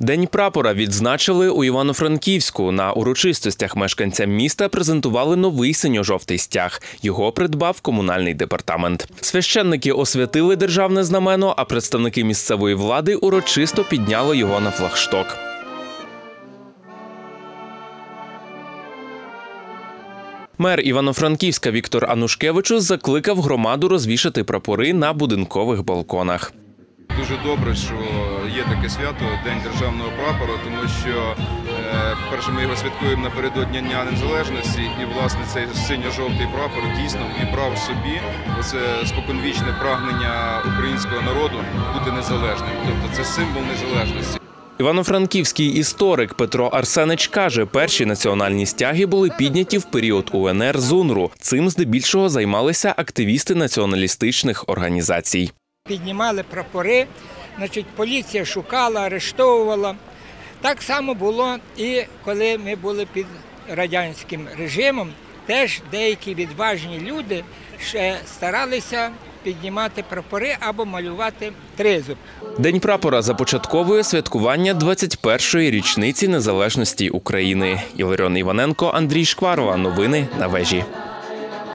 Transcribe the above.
День прапора відзначили у Івано-Франківську. На урочистостях мешканцям міста презентували новий синьо-жовтий стяг. Його придбав комунальний департамент. Священники освятили державне знамено, а представники місцевої влади урочисто підняли його на флагшток. Мер Івано-Франківська Віктор Анушкевичус закликав громаду розвішати прапори на будинкових балконах. Дуже добре, що є таке свято День державного прапора, тому що е, перше ми його святкуємо напередодні Дня Незалежності, і власне цей синьо-жовтий прапор дійсно вібрав собі оце споконвічне прагнення українського народу бути незалежним. Тобто це символ незалежності. Івано-Франківський історик Петро Арсенич каже, перші національні стяги були підняті в період УНР ЗУНРу. Цим здебільшого займалися активісти націоналістичних організацій. Піднімали прапори, значить, поліція шукала, арештовувала. Так само було і коли ми були під радянським режимом, теж деякі відважні люди ще старалися піднімати прапори або малювати тризуб. День прапора започатковує святкування 21-ї річниці незалежності України. Іларіон Іваненко, Андрій Шкварова. Новини на вежі.